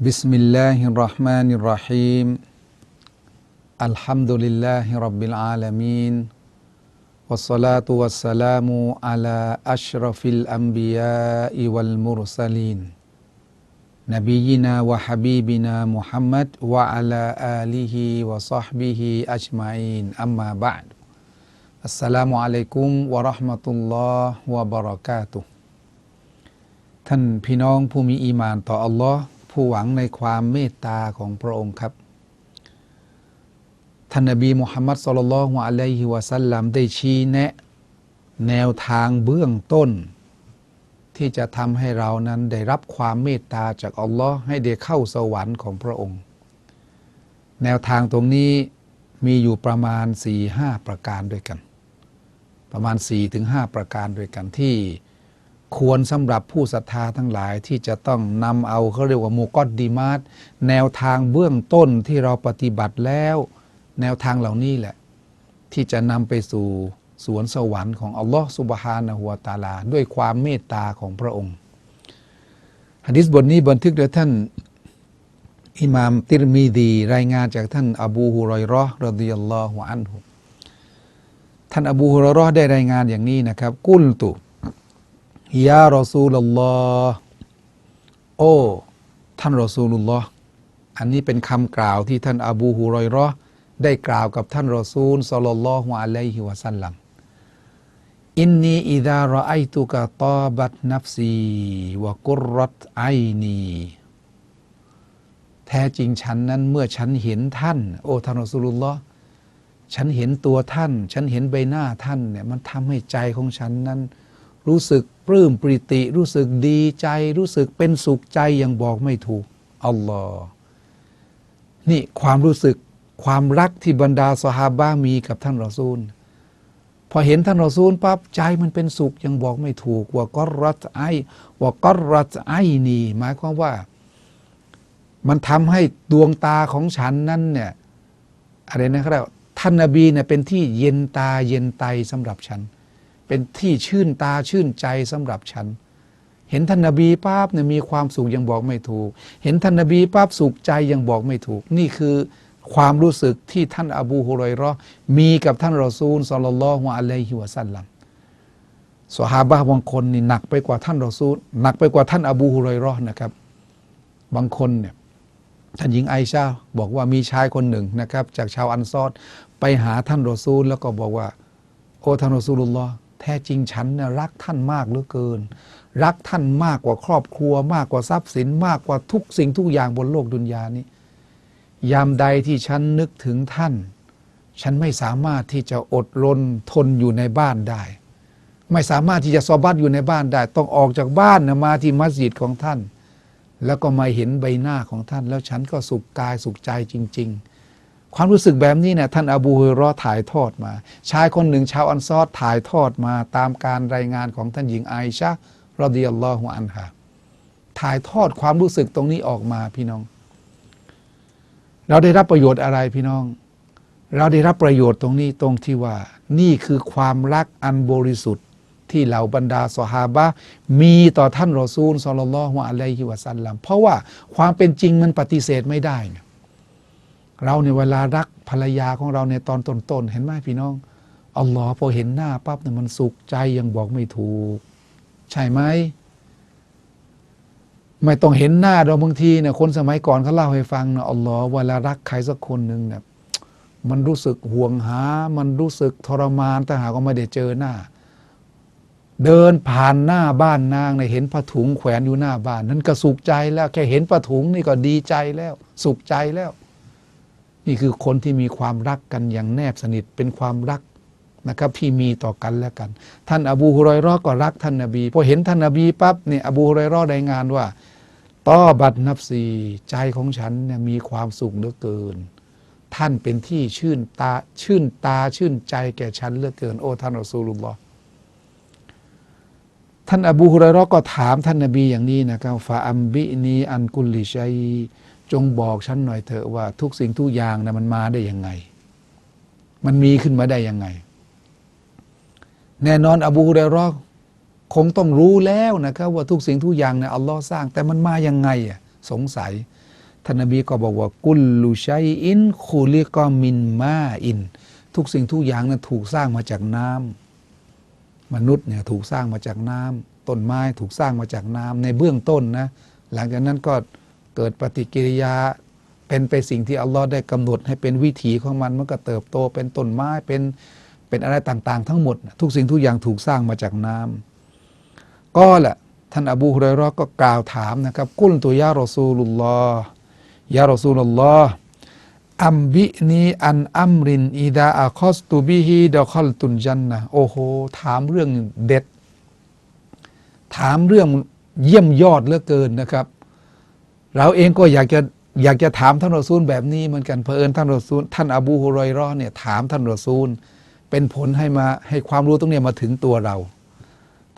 بسم الله الرحمن الرحيم الحمد لله رب العالمين والصلاة والسلام على أشرف الأنبياء والمرسلين نبينا وحبيبنا محمد وعلى آله وصحبه أجمعين أما بعد السلام عليكم ورحمة الله وبركاته ท่านพี่น้องผู้มีอีหมานต่ออัลลอฮ์ ผู้หวังในความเมตตาของพระองค์ครับ ท่านนบีมุฮัมมัดสุลลัลฮุอะลัยฮิวะสัลลัมได้ชี้แนะ แนวทางเบื้องต้น ที่จะทำให้เรานั้นได้รับความเมตตาจากอัลลอฮ์ให้ได้เข้าสวรรค์ของพระองค์ แนวทางตรงนี้มีอยู่ประมาณ4ี่ห้าประการด้วยกัน ประมาณ4ี่ถึงห้าประการด้วยกันที่ ควรสำหรับผู้ศรัทธาทั้งหลายที่จะต้องนำเอาเขาเรียกว่ามูกอดดีมาตแนวทางเบื้องต้นที่เราปฏิบัติแล้ว แนวทางเหล่านี้แหละ ที่จะนำไปสู่สวนสวรรค์ของอัลลอฮ์สุบฮานะฮุวตาลา ด้วยความเมตตาของพระองค์ฮะดิษบทนี้บันทึกโดยท่านอิหม่ามติรมีดี รายงานจากท่านอบูฮุรอยราะห์รดิยัลลอฮุอันฮุท่านอบูฮุรอยราะห์ได้รายงานอย่างนี้นะครับ กุลตุ ยารอซูลลอฮ์โอ้ท่านรอซูลุลลอฮ์อันนี้เป็นคำกล่าวที่ท่านอบูฮุรอยราะห์ได้กล่าวกับท่านรอซูลสลลลลอฮุอะลัยฮิวะสัลลัมอินนีอิดารอไอตุกะตอบัตนัฟซีวะกุรรัตไอนีแท้จริงฉันนั้นเมื่อฉันเห็นท่าน โอ้ท่านรอซูลุลลอฮ์ฉันเห็นตัวท่าน ฉันเห็นใบหน้าท่านเนี่ยมันทำให้ใจของฉันนั้น รู้สึกปลื้มปริติ รู้สึกดีใจ รู้สึกเป็นสุขใจอย่างบอกไม่ถูกอัลลอฮ์นี่ความรู้สึกความรักที่บรรดาสหาบะมีกับท่านรอซูล พอเห็นท่านรอซูลปั๊บใจมันเป็นสุขยังบอกไม่ถูก ว่าก็รัตไอว่าก็รัตไอนี่หมายความว่า มันทำให้ดวงตาของฉันนั้นเนี่ยอะไรนะครับท่านนบีเนี่ยเป็นที่เย็นตาเย็นไตสำหรับฉัน เป็นที่ชื่นตาชื่นใจสำหรับฉัน เห็นท่านนบีปั๊บเนี่ยมีความสุขยังบอกไม่ถูก เห็นท่านนบีปั๊บสุขใจยังบอกไม่ถูก นี่คือความรู้สึกที่ท่านอบูฮุรอยราะห์มีกับท่านรอซูลสัลลัลลอฮุอะลัยฮิวะสัลลัมสหาบะห์บางคนนี่หนักไปกว่าท่านรอซูลหนักไปกว่าท่านอบูฮุรอยราะห์นะครับ บางคนเนี่ยท่านหญิงไอชาบอกว่ามีชายคนหนึ่งนะครับ จากชาวอันซอดไปหาท่านรอซูลแล้วก็บอกว่า โอ้ท่านรอซูลุลลอฮ์ แท้จริงฉันเนี่ยรักท่านมากเหลือเกิน รักท่านมากกว่าครอบครัว มากกว่าทรัพย์สินมากกว่าทุกสิ่งทุกอย่างบนโลกดุนยานี้ ยามใดที่ฉันนึกถึงท่าน ฉันไม่สามารถที่จะอดรนทนอยู่ในบ้านได้ ไม่สามารถที่จะซอบัตอยู่ในบ้านได้ ต้องออกจากบ้านนะมาที่มัสยิดของท่าน แล้วก็มาเห็นใบหน้าของท่าน แล้วฉันก็สุขกายสุขใจจริง ๆ ความรู้สึกแบบนี้เนี่ยท่านอบูฮุรอถ่ายทอดมา ชายคนหนึ่งชาวอันซอดถ่ายทอดมาตามการรายงานของท่านหญิงไอชะรอดิยัลลอฮุอันฮาถ่ายทอดความรู้สึกตรงนี้ออกมาพี่น้อง เราได้รับประโยชน์อะไรพี่น้อง เราได้รับประโยชน์ตรงนี้ตรงที่ว่า นี่คือความรักอันบริสุทธิ์ที่เหล่าบรรดาสหาบะมีต่อท่านรอซูลสลลัลลอฮุอะลัยฮิวะสัลลัมเพราะว่าความเป็นจริงมันปฏิเสธไม่ได้ เราในเวลารักภรรยาของเราในตอนต้นๆเห็นไหมพี่น้องอัลลอฮ์พอเห็นหน้าปั๊บเนี่ยมันสุขใจยังบอกไม่ถูก ใช่ไหมไม่ต้องเห็นหน้าเราบางทีเนี่ยคนสมัยก่อนเขาเล่าให้ฟังนะอัลลอฮ์เวลารักใครสักคนหนึ่งเนี่ยมันรู้สึกห่วงหา มันรู้สึกทรมานแต่หากว่าไม่ได้เจอหน้า เดินผ่านหน้าบ้านนางเนี่ยเห็นผ้าถุงแขวนอยู่หน้าบ้าน นั้นก็สุขใจแล้วแค่เห็นผ้าถุงนี่ก็ดีใจแล้ว สุขใจแล้ว นี่คือคนที่มีความรักกันอย่างแนบสนิทเป็นความรักนะครับที่มีต่อกันและกัน ท่านอบูฮุรอยราะห์ก็รักท่านนบีพอเห็นท่านนบีปั๊บเนี่ยอบูฮุรอยราะห์รายงานว่าต้อบัตนับซีใจของฉันเนี่ยมีความสุขเหลือเกิน ท่านเป็นที่ชื่นตาชื่นตาชื่นใจแก่ฉันเหลือเกิน โอ้ท่านรอซูลุลลอฮ์ท่านอบูฮุไรเราะห์ก็ถามท่านนบีอย่างนี้นะครับฟาอัมบินีอันกุลลิชัย จงบอกฉันหน่อยเถอะว่าทุกสิ่งทุกอย่างนะมันมาได้ยังไง มันมีขึ้นมาได้ยังไง แน่นอนอบูฮุไรราะห์คงต้องรู้แล้วนะครับว่าทุกสิ่งทุกอย่างเนี่ยอัลลอฮ์สร้าง แต่มันมายังไงอะสงสัยท่านนบีก็บอกว่ากุลลูชัยอินคูลิกอมินมาอิน ทุกสิ่งทุกอย่างนั้นถูกสร้างมาจากน้ำมนุษย์เนี่ยถูกสร้างมาจากน้ำต้นไม้ถูกสร้างมาจากน้ำในเบื้องต้นนะหลังจากนั้นก็ เกิดปฏิกิริยาเป็นไปสิ่งที่อัลลอฮ์ได้กำหนดให้เป็นวิถีของมันมันก็เติบโตเป็นต้นไม้เป็นเป็นอะไรต่างๆ ทั้งหมด ทุกสิ่งทุกอย่างถูกสร้างมาจากน้ำก็แหละท่านอบูฮุไรราะห์ก็กล่าวถามนะครับ กุลตัวยารอซูลุลลอฮ์ยารอซูลลอฮ์อัมบินีอันอัมรินอิดาอาคอสตูบิฮีดะคอลตุนจันนะโอ้โห ถามเรื่องเด็ด ถามเรื่องเยี่ยมยอดเหลือเกินนะครับ เราเองก็อยากจะอยากจะถามท่านรอซูลแบบนี้เหมือนกันเพอเอิญท่านรอซูลท่านอบูฮุไรเราะห์เนี่ยถามท่านรอซูล เป็นผลให้มาให้ความรู้ตรงนี้มาถึงตัวเรา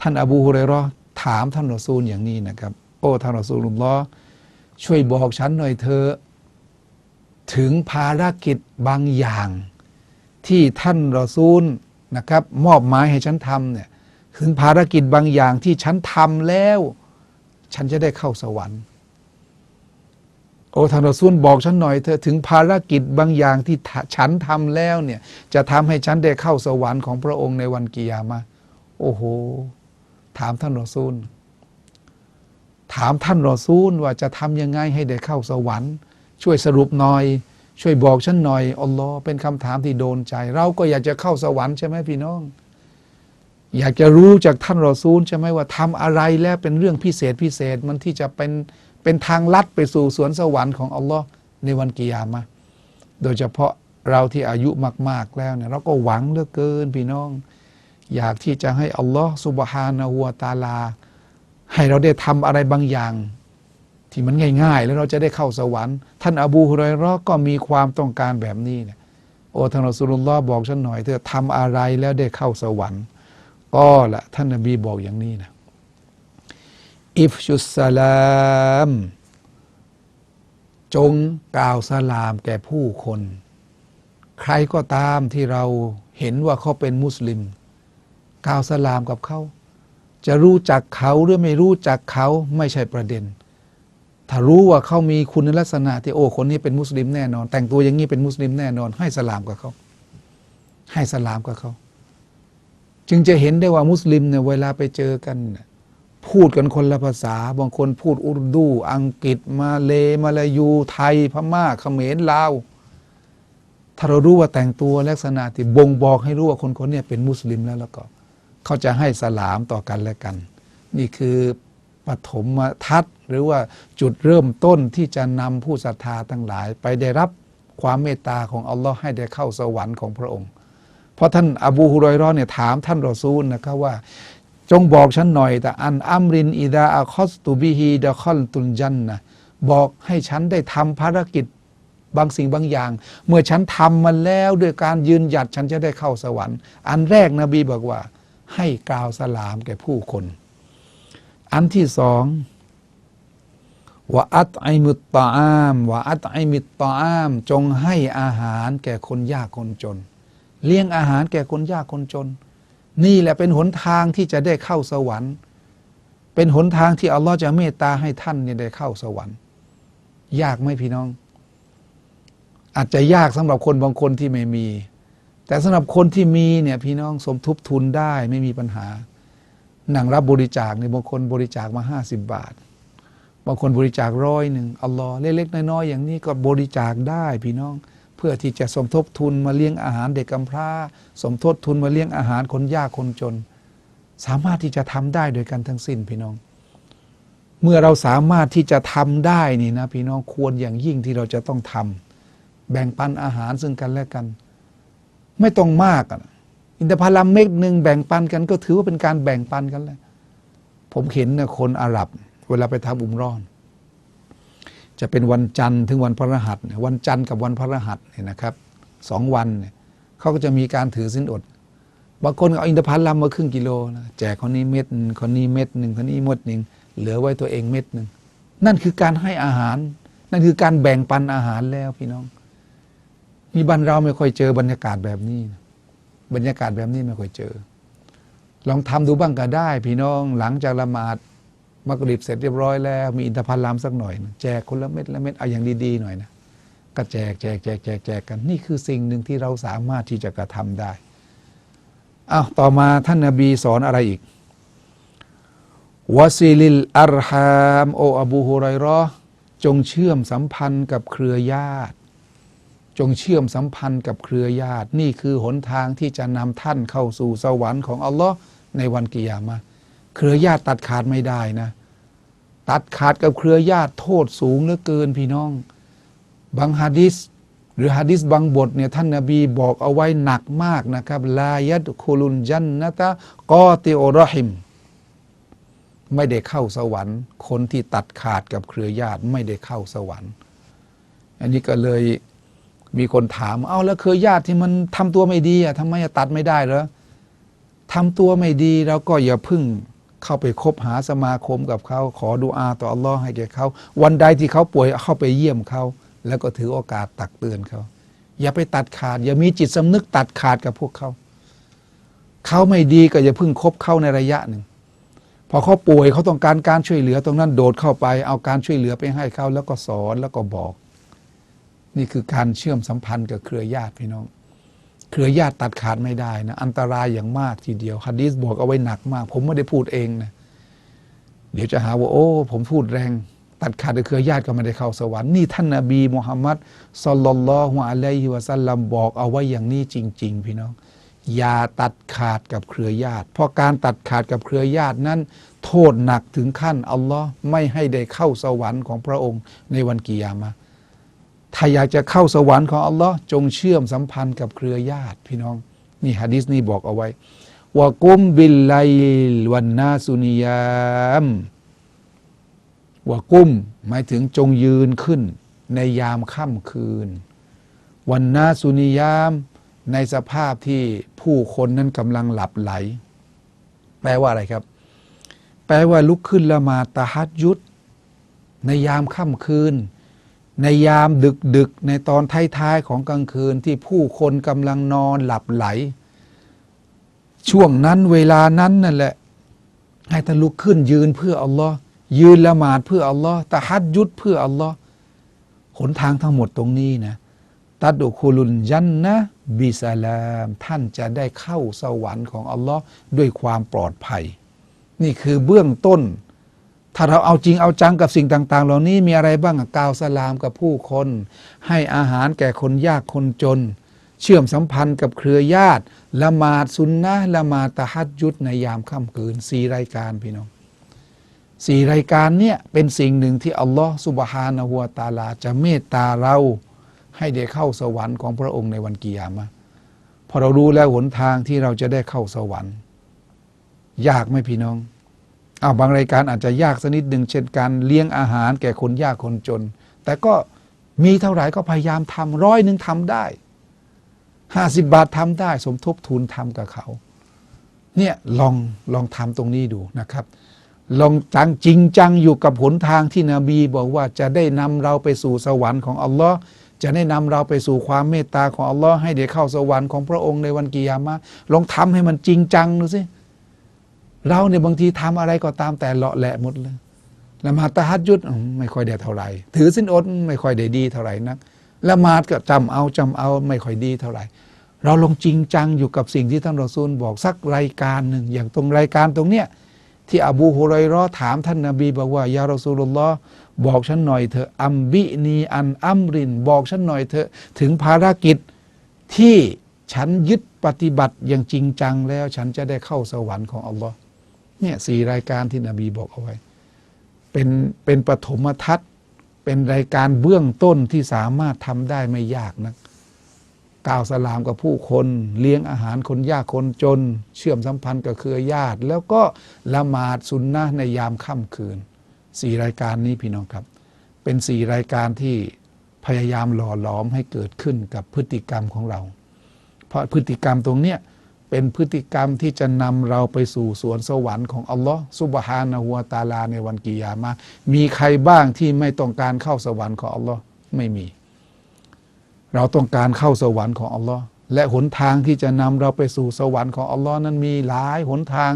ท่านอบูฮุไรเราะห์ถามท่านรอซูลอย่างนี้นะครับ โอ้ท่านรอซูลุลลอช่วยบอกฉันหน่อยเธอะถึงภารกิจบางอย่าง ที่ท่านรอซูลนะครับ มอบหมายให้ฉันทำเนี่ยถึงภารกิจบางอย่างที่ฉันทำแล้ว ฉันจะได้เข้าสวรรค์ อ้ท่านรอซูลบอกฉันหน่อยเธอถึงภารกิจบางอย่างที่ฉันทำแล้วเนี่ยจะทำให้ฉันได้เข้าสวรรค์ของพระองค์ในวันกิยามะห์โอ้โห ถามท่านรอซูล ถามท่านรอซูลว่าจะทำยังไงให้ได้เข้าสวรรค์ ช่วยสรุปหน่อย ช่วยบอกฉันหน่อยอัลลอฮ์เป็นคำถามที่โดนใจ เราก็อยากจะเข้าสวรรค์ใช่ไหมพี่น้อง อยากจะรู้จากท่านรอซูลใช่ไหมว่าทำอะไรแล้วเป็นเรื่องพิเศษพิเศษมันที่จะเป็น เป็นทางลัดไปสู่สวนสวรรค์ของอัลลอฮ์ในวันกิยามะโดยเฉพาะเราที่อายุมาก ๆ แล้วเนี่ยเราก็หวังเหลือเกินพี่น้อง อยากที่จะให้อัลลอฮ์สุบฮานะฮูวตาลา ให้เราได้ทำอะไรบางอย่าง ที่มันง่ายๆ แล้วเราจะได้เข้าสวรรค์ ท่านอบูฮุไรเราะห์ก็มีความต้องการแบบนี้เนี่ยโอ้ท่านรอสูลุลลอฮ์บอกฉันหน่อยเธอทำอะไรแล้วได้เข้าสวรรค์ ก็ละท่านนบีบอกอย่างนี้นะ อิฟชุสสลาม จงกล่าวสลามแก่ผู้คน ใครก็ตามที่เราเห็นว่าเขาเป็นมุสลิม กล่าวสลามกับเขา จะรู้จักเขาหรือไม่รู้จักเขาไม่ใช่ประเด็น ถ้ารู้ว่าเขามีคุณลักษณะที่โอ้คนนี้เป็นมุสลิมแน่นอน แต่งตัวอย่างนี้เป็นมุสลิมแน่นอน ให้สลามกับเขา ให้สลามกับเขา จึงจะเห็นได้ว่ามุสลิมเนี่ยเวลาไปเจอกันเนี่ย พูดกันคนละภาษา บางคนพูดอุรดู อังกฤษมาเลมาลายู ไทย พม่าเขมรลาว ถ้าเรารู้ว่าแต่งตัวลักษณะที่บ่งบอกให้รู้ว่าคนคนนี้เป็นมุสลิมแล้วแล้วก็ เขาจะให้สลามต่อกันและกัน นี่คือปฐมทัศน์หรือว่าจุดเริ่มต้นที่จะนำผู้ศรัทธาทั้งหลาย ไปได้รับความเมตตาของอัลลอฮ์ให้ได้เข้าสวรรค์ของพระองค์ เพราะท่านอบูฮุรอยรอเนี่ยถามท่านรอซูลนะครับว่า จงบอกฉันหน่อยแต่อันอัมรินอิดาอัคอสตูบิฮีดะคอลตุนจันนะบอกให้ฉันได้ทำภารกิจบางสิ่งบางอย่าง เมื่อฉันทำมันแล้วด้วยการยืนหยัดฉันจะได้เข้าสวรรค์ อันแรกนบีบอกว่า ให้กล่าวสลามแก่ผู้คน อันที่สองว่าอัตไอมุตตาอามว่าอัตไอมิตตาอาม จงให้อาหารแก่คนยากคนจน เลี้ยงอาหารแก่คนยากคนจน นี่แหละเป็นหนทางที่จะได้เข้าสวรรค์ เป็นหนทางที่อัลลอฮ์จะเมตตาให้ท่านเนี่ยได้เข้าสวรรค์ ยากไหมพี่น้อง อาจจะยากสำหรับคนบางคนที่ไม่มี แต่สำหรับคนที่มีเนี่ยพี่น้องสมทบทุนได้ไม่มีปัญหาหนังรับบริจาคในยบางคนบริจาคมาห้าสิบบาท บางคนบริจาคร้อยหนึ่งอัลลอฮ์เล็กๆน้อยๆอย่างนี้ก็บริจาคได้พี่น้อง เพื่อที่จะสมทบทุนมาเลี้ยงอาหารเด็กกำพร้า สมทบทุนมาเลี้ยงอาหารคนยากคนจน สามารถที่จะทำได้โดยกันทั้งสิ้นพี่น้อง เมื่อเราสามารถที่จะทำได้นี่นะพี่น้องควรอย่างยิ่งที่เราจะต้องทำแบ่งปันอาหารซึ่งกันและกัน ไม่ต้องมากอินทผลัมเม็ดหนึ่งแบ่งปันกันก็ถือว่าเป็นการแบ่งปันกันแหละผมเห็นนะคนอาหรับ เวลาไปทำอุมรอน จะเป็นวันจันทร์ถึงวันพฤหัสวันจันทร์กับวันพฤหัสเนี่ยนะครับสองวันเนี่ยเขาก็จะมีการถือสินอดบางคนเอาอินทผลัมมาครึ่งกิโลนะแจกคนนี้เม็ดคนนี้เม็ดหนึ่งคนนี้หมดหนึ่งเหลือไว้ตัวเองเม็ดหนึ่งนั่นคือการให้อาหาร นั่นคือการแบ่งปันอาหารแล้วพี่น้องนี่บ้านเราไม่ค่อยเจอบรรยากาศแบบนี้นะบรรยากาศแบบนี้ไม่ค่อยเจอ ลองทำดูบ้างก็ได้ พี่น้องหลังจากละหมาด มักริบเสร็จเรียบร้อยแล้ว มีอินทผลัมสักหน่อยนะแจกคนละเม็ดละเม็ดเอาอย่างดีๆหน่อยนะก็แจกแจกแจกแจกแจกกัน นี่คือสิ่งหนึ่งที่เราสามารถที่จะกระทำได้อ้าวต่อมาท่านนาบีสอนอะไรอีกวาซิลิลอัรฮามโออบูฮุไรรอจงเชื่อมสัมพันธ์กับเครือญาติ จงเชื่อมสัมพันธ์กับเครือญาติ นี่คือหนทางที่จะนำท่านเข้าสู่สวรรค์ของอัลลอฮ์ในวันกิยามะเครือญาติตัดขาดไม่ได้นะ ตัดขาดกับเครือญาติโทษสูงเหลือเกินพี่น้อง บางฮะดิษหรือฮะดิษบางบทเนี่ยท่านนาบีบอกเอาไว้หนักมากนะครับ ลายัดคุลุนจันนะตะกอติโอรหิม ไม่ได้เข้าสวรรค์ คนที่ตัดขาดกับเครือญาติไม่ได้เข้าสวรรค์ อันนี้ก็เลยมีคนถาม เอาแล้วเครือญาติที่มันทำตัวไม่ดีอะทำไมตัดไม่ได้เหรอทำตัวไม่ดีเราก็อย่าพึ่ง เข้าไปคบหาสมาคมกับเขา ขอดุอาต่ออัลลอฮ์ให้แก่เขา วันใดที่เขาป่วยเข้าไปเยี่ยมเขา แล้วก็ถือโอกาสตักเตือนเขา อย่าไปตัดขาด อย่ามีจิตสำนึกตัดขาดกับพวกเขา เขาไม่ดีก็อย่าพึ่งคบเขาในระยะหนึ่ง พอเขาป่วยเขาต้องการการช่วยเหลือตรงนั้นโดดเข้าไป เอาการช่วยเหลือไปให้เขาแล้วก็สอนแล้วก็บอก นี่คือการเชื่อมสัมพันธ์กับเครือญาติพี่น้อง เครือญาติตัดขาดไม่ได้นะอันตรายอย่างมากทีเดียวฮะดีสบอกเอาไว้หนักมาก ผมไม่ได้พูดเองนะเดี๋ยวจะหาว่าโอ้ ผมพูดแรง ตัดขาดเครือญาติก็ไม่ได้เข้าสวรรค์นี่ท่านนาบีมุฮัมมัดสลลัลลอฮุอะลัยฮิวะสัลลัมบอกเอาไว้อย่างนี้จริง ๆ พี่น้อง อย่าตัดขาดกับเครือญาติ เพราะการตัดขาดกับเครือญาตินั้น โทษหนักถึงขั้นอัลลอฮ์ไม่ให้ได้เข้าสวรรค์ของพระองค์ในวันกิยามะ ถ้าอยากจะเข้าสวรรค์ของอัลลอฮ์จงเชื่อมสัมพันธ์กับเครือญาติพี่น้อง นี่ฮะดิษนี้บอกเอาไว้วะกุมบิลไลลวันนาสุนิยามวะกุ้มหมายถึงจงยืนขึ้น ในยามค่ำคืน วันนาสุนิยาม ในสภาพที่ผู้คนนั้นกำลังหลับไหล แปลว่าอะไรครับ แปลว่าลุกขึ้นละมาตะฮัดยุดในยามค่ำคืน ในยามดึกดึกๆในตอนท้ายๆของกลางคืนที่ผู้คนกำลังนอนหลับไหล ช่วงนั้นเวลานั้นนั่นแหละ ให้ท่านลุกขึ้นยืนเพื่ออัลลอฮ์ยืนละหมาดเพื่ออัลลอฮ์ตะฮัดยุดเพื่ออัลลอฮ์หนทางทั้งหมดตรงนี้นะตัดุคูลุนยันนะบิสลามท่านจะได้เข้าสวรรค์ของอัลลอฮ์ด้วยความปลอดภัย นี่คือเบื้องต้น ถ้าเราเอาจริงเอาจังกับสิ่งต่าง ๆ เหล่านี้มีอะไรบ้างกาวสลามกับผู้คน ให้อาหารแก่คนยากคนจน เชื่อมสัมพันธ์กับเครือญาติละหมาดซุนนะละหมาดตะฮัดยุดในยามค่ำคืนสี่รายการพี่น้องสี่รายการเนี่ยเป็นสิ่งหนึ่งที่อัลลอฮ์สุบฮานะฮูวตาลาจะเมตตาเราให้ได้เข้าสวรรค์ของพระองค์ในวันกิยามะพอเรารู้แล้วหนทางที่เราจะได้เข้าสวรรค์ ยากไหมพี่น้อง อาบางรายการอาจจะยากสักนิดหนึ่งเช่นการเลี้ยงอาหารแก่คนยากคนจน แต่ก็มีเท่าไหร่ก็พยายามทำร้อยหนึ่งทำได้ห้าสิบบาททำได้ สมทบทุนทำกับเขา เนี่ยลองลองทำตรงนี้ดูนะครับ ลองจังจริงจังอยู่กับหนทางที่นบีบอกว่าจะได้นำเราไปสู่สวรรค์ของอัลลอฮ์จะได้นำเราไปสู่ความเมตตาของอัลลอฮ์ให้ได้เข้าสวรรค์ของพระองค์ในวันกิยามะลองทำให้มันจริงจังดูสิ เราเนี่ยบางทีทำอะไรก็ตามแต่เลาะแหละหมดเลยละหมาดตะฮัดยุดไม่ค่อยได้เท่าไหร่ ถือสินอดไม่ค่อยได้ดีเท่าไหร่นักละหมาดก็จำเอาจำเอาไม่ค่อยดีเท่าไหร่ เราลงจริงจังอยู่กับสิ่งที่ท่านรอซูลบอกสักรายการหนึ่งอย่างตรงรายการตรงเนี้ยที่อบูฮุไรราะห์ถามท่านนาบีบอกว่ายารอซูลุลลอฮ์บอกฉันหน่อยเถอะอัมบินีอันอัมริน บอกฉันหน่อยเถอะถึงภารกิจที่ฉันยึดปฏิบัติอย่างจริงจังแล้ว ฉันจะได้เข้าสวรรค์ของอัลลอฮ์ เนี่ยสี่รายการที่นบีบอกเอาไว้ เป็นเป็นปฐมทัศน์เป็นรายการเบื้องต้นที่สามารถทำได้ไม่ยากนะกล่าวสลามกับผู้คนเลี้ยงอาหารคนยากคนจน เชื่อมสัมพันธ์กับเครือญาติ แล้วก็ละหมาดสุนนะในยามค่ำคืนสี่รายการนี้พี่น้องครับ เป็นสี่รายการที่พยายามหล่อหลอมให้เกิดขึ้นกับพฤติกรรมของเรา เพราะพฤติกรรมตรงเนี้ย เป็นพฤติกรรมที่จะนำเราไปสู่สวนสวรรค์ของอัลลอฮ์ซุบฮานะฮูวตาลาในวันกิยามะมีใครบ้างที่ไม่ต้องการเข้าสวรรค์ของอัลลอฮ์ไม่มี เราต้องการเข้าสวรรค์ของอัลลอฮ์และหนทางที่จะนำเราไปสู่สวรรค์ของอัลลอฮ์นั้นมีหลายหนทาง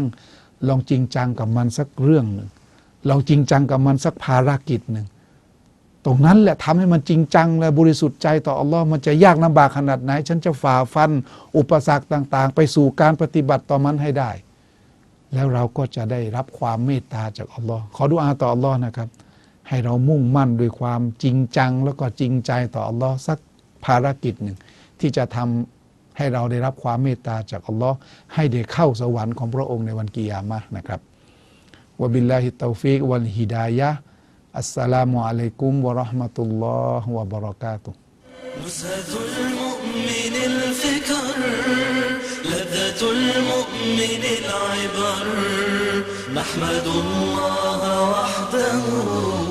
ลองจริงจังกับมันสักเรื่องหนึ่งลองจริงจังกับมันสักภารกิจหนึ่ง ตรงนั้นแหละทำให้มันจริงจังและบริสุทธิ์ใจต่ออัลลอฮ์มันจะยากลำบากขนาดไหน ฉันจะฝ่าฟัน อุปสรรคต่าง ๆ ไปสู่การปฏิบัติต่อมันให้ได้ แล้วเราก็จะได้รับความเมตตาจากอัลลอฮ์ขอดุอาต่ออัลลอฮ์นะครับ ให้เรามุ่งมั่นด้วยความจริงจัง แล้วก็จริงใจต่ออัลลอฮ์สักภารกิจหนึ่ง ที่จะทำให้เราได้รับความเมตตาจากอัลลอฮ์ให้ได้เข้าสวรรค์ของพระองค์ในวันกิยามะนะครับวะบิลลาฮิตตอฟิกวัลฮิดายะห์ السلام عليكم ورحمة نزهة المؤمن الفكر لذة المؤمن العبر نحمد الله وحده.